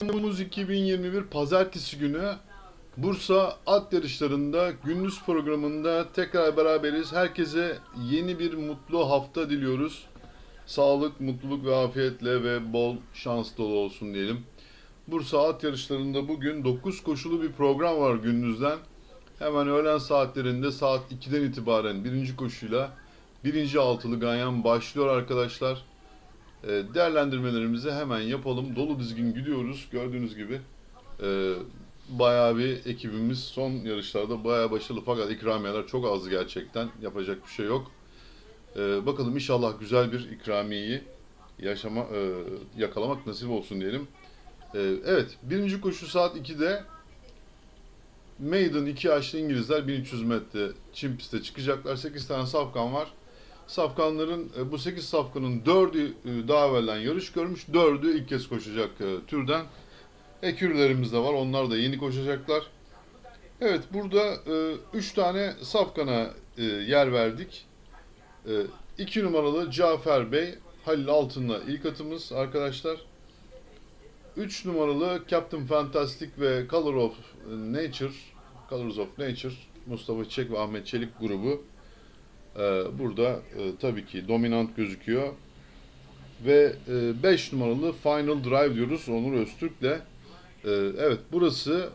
Temmuz 2021 Pazartesi günü Bursa at yarışlarında gündüz programında tekrar beraberiz. Herkese yeni bir mutlu hafta diliyoruz. Sağlık, mutluluk ve afiyetle ve bol şans dolu olsun diyelim. Bursa at yarışlarında bugün 9 koşulu bir program var gündüzden. Hemen öğlen saatlerinde saat 2'den itibaren birinci koşuyla birinci altılı ganyan başlıyor arkadaşlar. E, değerlendirmelerimizi hemen yapalım. Dolu dizgin gidiyoruz. Gördüğünüz gibi e, bayağı bir ekibimiz son yarışlarda bayağı başarılı fakat ikramiyeler çok azdı gerçekten. Yapacak bir şey yok. E, bakalım inşallah güzel bir ikramiyeyi yaşama e, yakalamak nasip olsun diyelim. E, evet, birinci koşu saat 2'de Maiden 2 yaşlı İngilizler 1300 metre çim piste çıkacaklar. 8 tane safkan var. Safkanların e, bu 8 safkanın 4'ü e, daha evvelden yarış görmüş. 4'ü ilk kez koşacak e, türden. Ekürlerimiz de var. Onlar da yeni koşacaklar. Evet burada 3 tane safkana yer verdik. 2 numaralı Cafer Bey Halil Altın'la ilk atımız arkadaşlar. 3 numaralı Captain Fantastic ve Color of Nature Colors of Nature Mustafa Çiçek ve Ahmet Çelik grubu ee, burada e, tabii ki dominant gözüküyor. Ve 5 numaralı Final Drive diyoruz Onur Öztürk'le. Ee, evet burası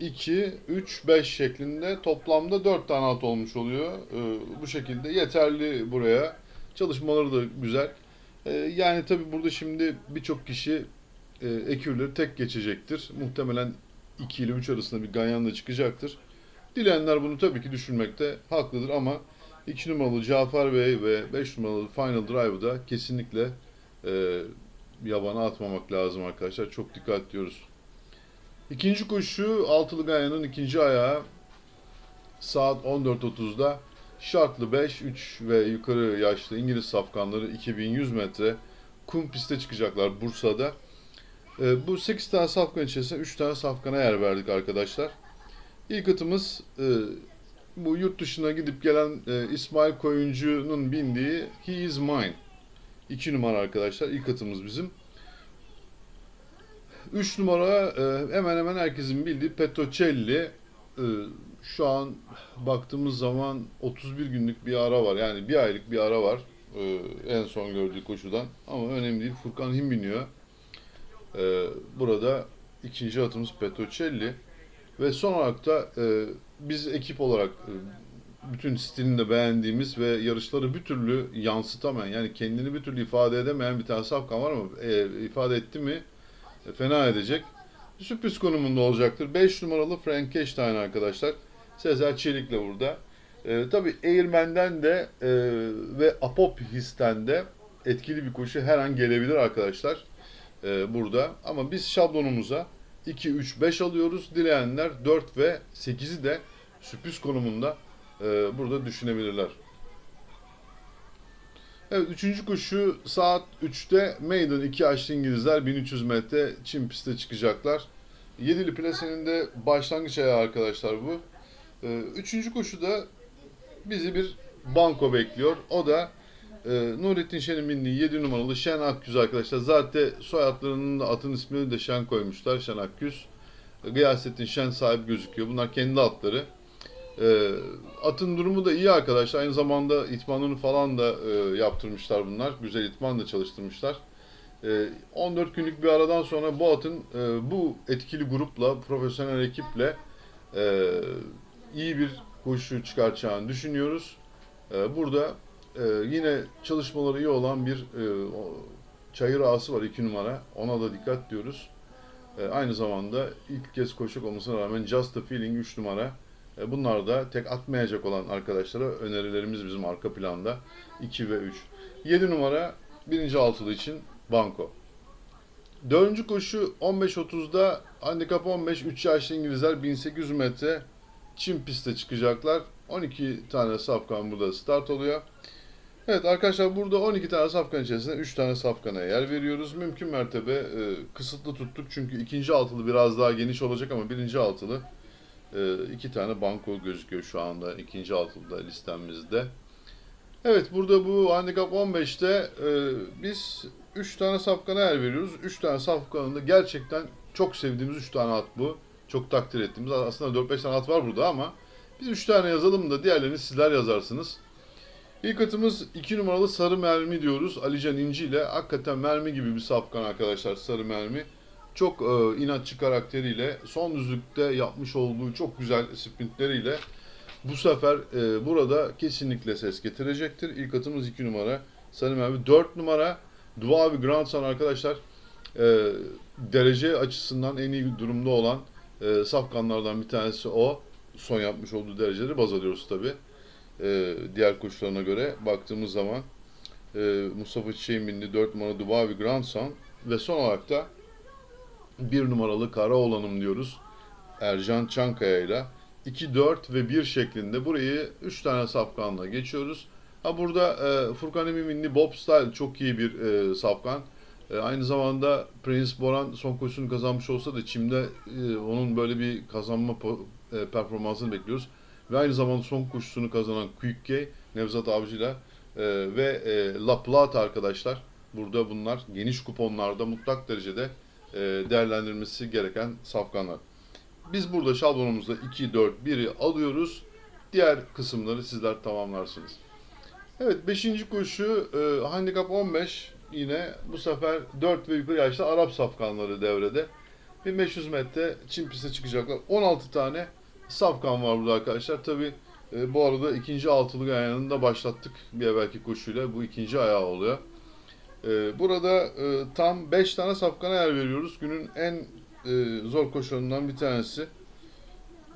2, 3, 5 şeklinde toplamda 4 tane at olmuş oluyor. Ee, bu şekilde yeterli buraya. Çalışmaları da güzel. Ee, yani tabii burada şimdi birçok kişi e, ekürleri tek geçecektir. Muhtemelen 2 ile 3 arasında bir ganyan da çıkacaktır. Dileyenler bunu tabii ki düşünmekte haklıdır ama 2 numaralı Cafer Bey ve 5 numaralı Final Drive'ı da kesinlikle e, yabana atmamak lazım arkadaşlar. Çok dikkat diyoruz. İkinci koşu altılı ganyanın ikinci ayağı saat 14.30'da şartlı 5, 3 ve yukarı yaşlı İngiliz safkanları 2100 metre kum piste çıkacaklar Bursa'da. E, bu 8 tane safkan içerisinde 3 tane safkana yer verdik arkadaşlar. İlk atımız e, bu yurt dışına gidip gelen e, İsmail Koyuncu'nun bindiği He Is Mine. 2 numara arkadaşlar. İlk atımız bizim. 3 numara e, hemen hemen herkesin bildiği Petrocelli. E, şu an baktığımız zaman 31 günlük bir ara var. Yani bir aylık bir ara var. E, en son gördüğü koşudan. Ama önemli değil. Furkan Him biniyor. E, burada ikinci atımız Petrocelli. Ve son olarak da e, biz ekip olarak e, bütün stilini beğendiğimiz ve yarışları bir türlü yansıtamayan yani kendini bir türlü ifade edemeyen bir tane safkan var ama e, ifade etti mi e, fena edecek. Sürpriz konumunda olacaktır. 5 numaralı Frankenstein arkadaşlar. Sezer Çelik'le burada. E, tabii Eğirmen'den de e, ve Apophist'ten de etkili bir koşu her an gelebilir arkadaşlar. E, burada. Ama biz şablonumuza 2, 3, 5 alıyoruz. Dileyenler 4 ve 8'i de sürpriz konumunda e, burada düşünebilirler. Evet, üçüncü koşu saat 3'te Maiden 2 yaşlı İngilizler 1300 metre çim piste çıkacaklar. Yedili plasenin de başlangıç ayağı arkadaşlar bu. E, üçüncü koşuda bizi bir banko bekliyor. O da e, Nurettin Şen'in bindiği 7 numaralı Şen Akgüz arkadaşlar. Zaten soyadlarının da atın ismini de Şen koymuşlar. Şen Akgüz. Gıyasettin Şen sahibi gözüküyor. Bunlar kendi atları. E, atın durumu da iyi arkadaşlar. Aynı zamanda itmanını falan da e, yaptırmışlar bunlar. Güzel itman da çalıştırmışlar. E, 14 günlük bir aradan sonra bu atın e, bu etkili grupla, profesyonel ekiple e, iyi bir koşu çıkartacağını düşünüyoruz. E, burada ee, yine çalışmaları iyi olan bir e, o, çayır ağası var 2 numara. Ona da dikkat diyoruz. E, aynı zamanda ilk kez koşacak olmasına rağmen Just the Feeling 3 numara. E, bunlar da tek atmayacak olan arkadaşlara önerilerimiz bizim arka planda 2 ve 3. 7 numara birinci altılı için Banko. Dördüncü koşu 15.30'da handikap 15 3 yaşlı İngilizler 1800 metre çim piste çıkacaklar. 12 tane safkan burada start oluyor. Evet arkadaşlar burada 12 tane safkan içerisinde 3 tane safkana yer veriyoruz. Mümkün mertebe e, kısıtlı tuttuk çünkü ikinci altılı biraz daha geniş olacak ama birinci altılı e, iki tane banko gözüküyor şu anda ikinci altılıda listemizde. Evet burada bu handikap 15'te e, biz 3 tane safkana yer veriyoruz. 3 tane safkanın da gerçekten çok sevdiğimiz 3 tane at bu. Çok takdir ettiğimiz. Aslında 4-5 tane at var burada ama biz 3 tane yazalım da diğerlerini sizler yazarsınız. İlk atımız 2 numaralı sarı mermi diyoruz. Alican İnci ile hakikaten mermi gibi bir safkan arkadaşlar sarı mermi. Çok e, inatçı karakteriyle son düzlükte yapmış olduğu çok güzel sprintleriyle bu sefer e, burada kesinlikle ses getirecektir. İlk atımız 2 numara sarı mermi. 4 numara Duavi Grandson arkadaşlar e, derece açısından en iyi durumda olan e, safkanlardan bir tanesi o. Son yapmış olduğu dereceleri baz alıyoruz tabi. E, diğer kuşlarına göre baktığımız zaman e, Mustafa Çiçek'in bindiği 4 numara Dubavi Grandson ve son olarak da 1 numaralı Karaoğlan'ım diyoruz. Ercan Çankaya ile 2, 4 ve 1 şeklinde burayı 3 tane safkanla geçiyoruz. Ha burada e, Furkan Emin'li Bob Style çok iyi bir e, safkan. E, aynı zamanda Prince Boran son koşusunu kazanmış olsa da Çim'de e, onun böyle bir kazanma e, performansını bekliyoruz. Ve aynı zamanda son koşusunu kazanan Quick Gay, Nevzat Avcı'yla e, ve e, La Plata arkadaşlar. Burada bunlar geniş kuponlarda mutlak derecede e, değerlendirilmesi gereken safkanlar. Biz burada şablonumuzda 2, 4, 1'i alıyoruz. Diğer kısımları sizler tamamlarsınız. Evet 5. koşu e, handikap 15 yine bu sefer 4 ve yukarı yaşta Arap safkanları devrede. 1500 metre çim piste çıkacaklar. 16 tane safkan var burada arkadaşlar. Tabi bu arada ikinci altılık ayağını da başlattık bir evvelki koşuyla. Bu ikinci ayağı oluyor. E, burada e, tam 5 tane safkana yer veriyoruz. Günün en e, zor koşularından bir tanesi.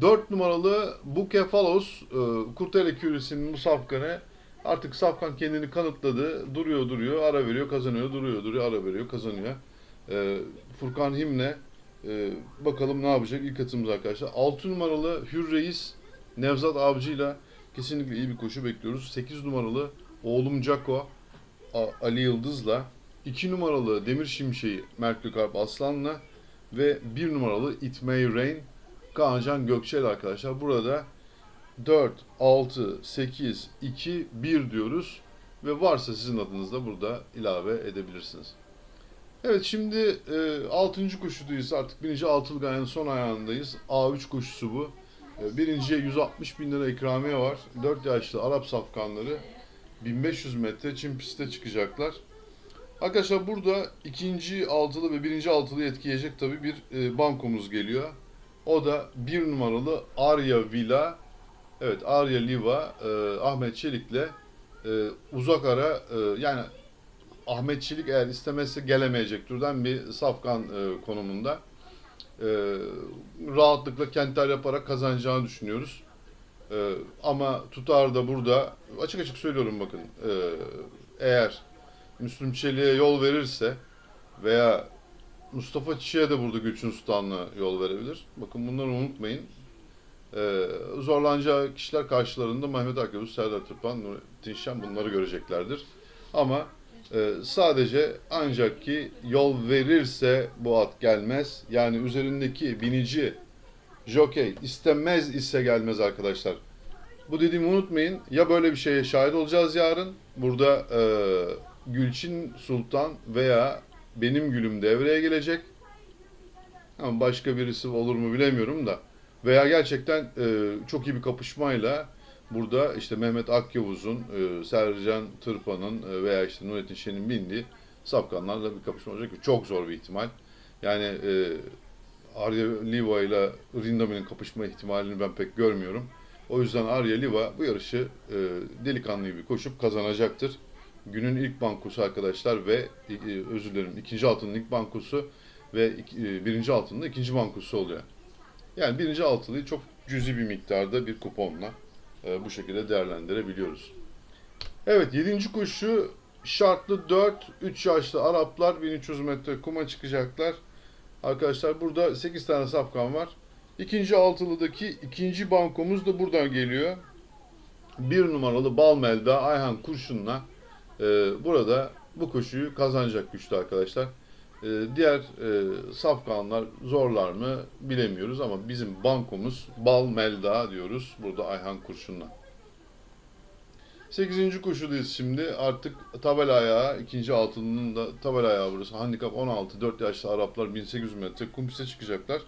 4 numaralı Bukefalos, e, Kurtele Kürisi'nin bu safkanı Artık Safkan kendini kanıtladı. Duruyor duruyor, ara veriyor, kazanıyor, duruyor duruyor, ara veriyor, kazanıyor. Ee, Furkan Himne bakalım ne yapacak ilk atımız arkadaşlar. 6 numaralı Hürreis Nevzat Avcı'yla kesinlikle iyi bir koşu bekliyoruz. 8 numaralı oğlum Cako Ali Yıldız'la 2 numaralı Demir Şimşek'i Mert Gökalp Aslan'la ve 1 numaralı It May Rain Kaancan Gökçel arkadaşlar. Burada 4, 6, 8, 2, 1 diyoruz. Ve varsa sizin adınızda burada ilave edebilirsiniz. Evet şimdi e, 6. koşudayız artık. Birinci altılık ayağının son ayağındayız. A3 koşusu bu. E, birinciye 160 bin lira ikramiye var. 4 yaşlı Arap safkanları 1500 metre çim piste çıkacaklar. Arkadaşlar burada ikinci altılı ve birinci altılı etkileyecek tabii bir e, bankomuz geliyor. O da bir numaralı Arya Villa Evet Arya Liva e, Ahmet Çelik'le e, uzak ara e, yani Ahmet Çelik eğer istemezse gelemeyecek türden bir safkan e, konumunda. E, rahatlıkla kenter yaparak kazanacağını düşünüyoruz. E, ama tutar da burada açık açık söylüyorum bakın e, eğer Müslüm Çelik'e yol verirse veya Mustafa Çiçek'e de burada Gülçin Sultan'la yol verebilir. Bakın bunları unutmayın. Ee, zorlanacağı kişiler karşılarında Mehmet Akgöz, Serdar Tırpan, Nurettin Şen bunları göreceklerdir. Ama e, sadece ancak ki yol verirse bu at gelmez. Yani üzerindeki binici, jockey istemez ise gelmez arkadaşlar. Bu dediğimi unutmayın. Ya böyle bir şeye şahit olacağız yarın. Burada e, Gülçin Sultan veya benim gülüm devreye gelecek. Ama başka birisi olur mu bilemiyorum da. Veya gerçekten e, çok iyi bir kapışmayla burada işte Mehmet Akyavuz'un, e, Sercan Tırpan'ın e, veya işte Nurettin Şen'in bindiği safkanlarla bir kapışma olacak. Çok zor bir ihtimal. Yani e, Arya Liva ile Rindami'nin kapışma ihtimalini ben pek görmüyorum. O yüzden Arya Liva bu yarışı e, delikanlı gibi koşup kazanacaktır. Günün ilk bankosu arkadaşlar ve e, özür dilerim ikinci altının ilk bankosu ve e, birinci altının ikinci bankosu oluyor. Yani birinci altılıyı çok cüzi bir miktarda bir kuponla e, bu şekilde değerlendirebiliyoruz. Evet 7. koşu şartlı 4 3 yaşlı Araplar 1300 metre kuma çıkacaklar. Arkadaşlar burada 8 tane safkan var. İkinci altılıdaki ikinci bankomuz da buradan geliyor. Bir numaralı Balmelda Ayhan Kurşun'la e, burada bu koşuyu kazanacak güçlü arkadaşlar. Ee, diğer e, safkanlar zorlar mı bilemiyoruz ama bizim bankomuz Bal Melda diyoruz burada Ayhan Kurşun'la. 8. koşudayız şimdi. Artık tabela ayağı, ikinci altının da tabela ayağı burası. Handikap 16, 4 yaşlı Araplar 1800 metre kum piste çıkacaklar.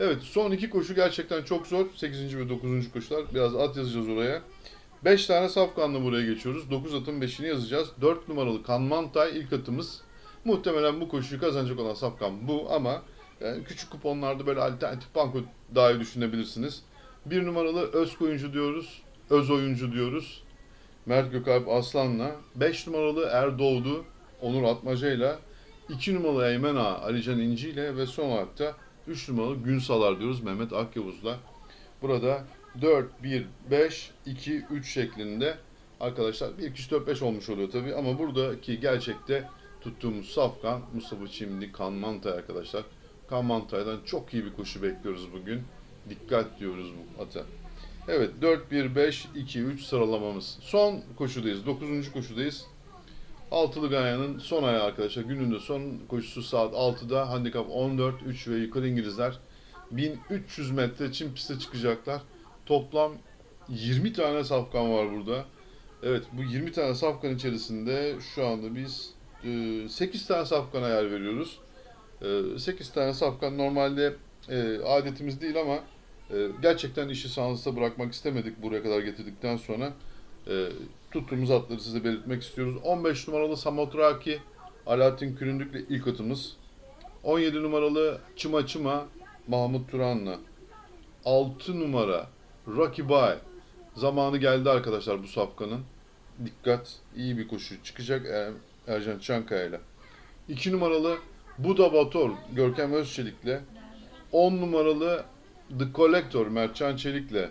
Evet son iki koşu gerçekten çok zor. 8. ve 9. koşular. Biraz at yazacağız oraya. 5 tane safkanla buraya geçiyoruz. 9 atın 5'ini yazacağız. 4 numaralı Kanmantay ilk atımız. Muhtemelen bu koşuyu kazanacak olan safkan bu ama yani küçük kuponlarda böyle alternatif banko dahi düşünebilirsiniz. 1 numaralı öz oyuncu diyoruz. Öz oyuncu diyoruz. Mert Gökalp Aslan'la. 5 numaralı Erdoğdu Onur Atmaca'yla. 2 numaralı Eymen Ağa Alican İnci ile ve son olarak da 3 numaralı Günsalar diyoruz Mehmet Akyavuz'la. Burada 4, 1, 5, 2, 3 şeklinde arkadaşlar 1, 2, 3, 4, 5 olmuş oluyor tabi ama buradaki gerçekte tuttuğumuz safkan Mustafa Çimli Kanmantay arkadaşlar. Kanmantay'dan çok iyi bir koşu bekliyoruz bugün. Dikkat diyoruz bu ata. Evet 4, 1, 5, 2, 3 sıralamamız. Son koşudayız. 9. koşudayız. Altılı Ganya'nın son ayağı arkadaşlar. Günün de son koşusu saat 6'da. Handikap 14, 3 ve yukarı İngilizler. 1300 metre çim piste çıkacaklar. Toplam 20 tane safkan var burada. Evet bu 20 tane safkan içerisinde şu anda biz e, 8 tane safkana yer veriyoruz. E, 8 tane safkan normalde e, adetimiz değil ama e, gerçekten işi sağlıkta bırakmak istemedik buraya kadar getirdikten sonra. E, tuttuğumuz atları size belirtmek istiyoruz. 15 numaralı Samotraki Alaaddin Küründük'le ilk atımız. 17 numaralı Çıma Çıma Mahmut Turan'la. 6 numara Rocky Bay. Zamanı geldi arkadaşlar bu safkanın. Dikkat iyi bir koşu çıkacak Er- Ercan Çankaya'yla. 2 numaralı Buda Bator Görkem Özçelik'le. 10 numaralı The Collector Mertcan Çelik'le.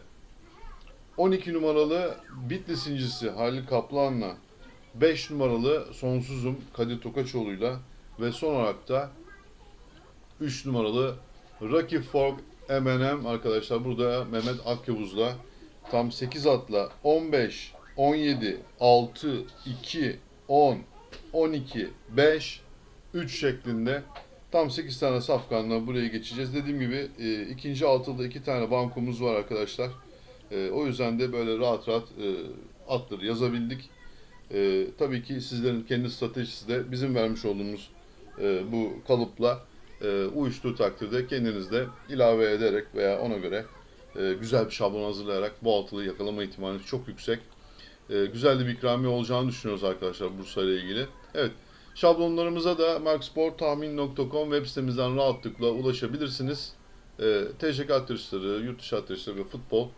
12 numaralı Bitlis incisi Halil Kaplan'la. 5 numaralı Sonsuzum Kadir Tokaçoğlu'yla. Ve son olarak da 3 numaralı Rocky Fork M&M arkadaşlar burada Mehmet Akyavuz'la tam 8 atla 15, 17, 6, 2, 10, 12, 5, 3 şeklinde tam 8 tane safkanla buraya geçeceğiz. Dediğim gibi e, ikinci altıda 2 tane bankomuz var arkadaşlar. E, o yüzden de böyle rahat rahat e, atları yazabildik. E, tabii ki sizlerin kendi stratejisi de bizim vermiş olduğumuz e, bu kalıpla e, uyuştuğu takdirde kendiniz de ilave ederek veya ona göre e, güzel bir şablon hazırlayarak bu altılıyı yakalama ihtimaliniz çok yüksek. E, güzel de bir ikramiye olacağını düşünüyoruz arkadaşlar Bursa ile ilgili. Evet. Şablonlarımıza da marksporttahmin.com web sitemizden rahatlıkla ulaşabilirsiniz. E, TCK atışları, yurt dışı atışları ve futbol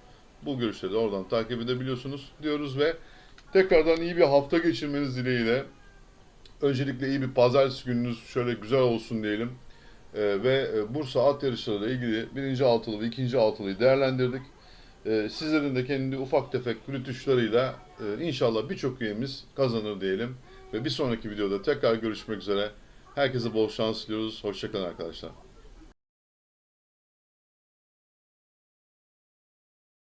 bu görüşleri de oradan takip edebiliyorsunuz diyoruz ve tekrardan iyi bir hafta geçirmeniz dileğiyle öncelikle iyi bir pazartesi gününüz şöyle güzel olsun diyelim. Ee, ve e, Bursa at yarışlarıyla ilgili birinci altılı ve ikinci altılıyı değerlendirdik. Ee, sizlerin de kendi ufak tefek rütuşlarıyla e, inşallah birçok üyemiz kazanır diyelim. Ve bir sonraki videoda tekrar görüşmek üzere. Herkese bol şans diliyoruz. Hoşçakalın arkadaşlar.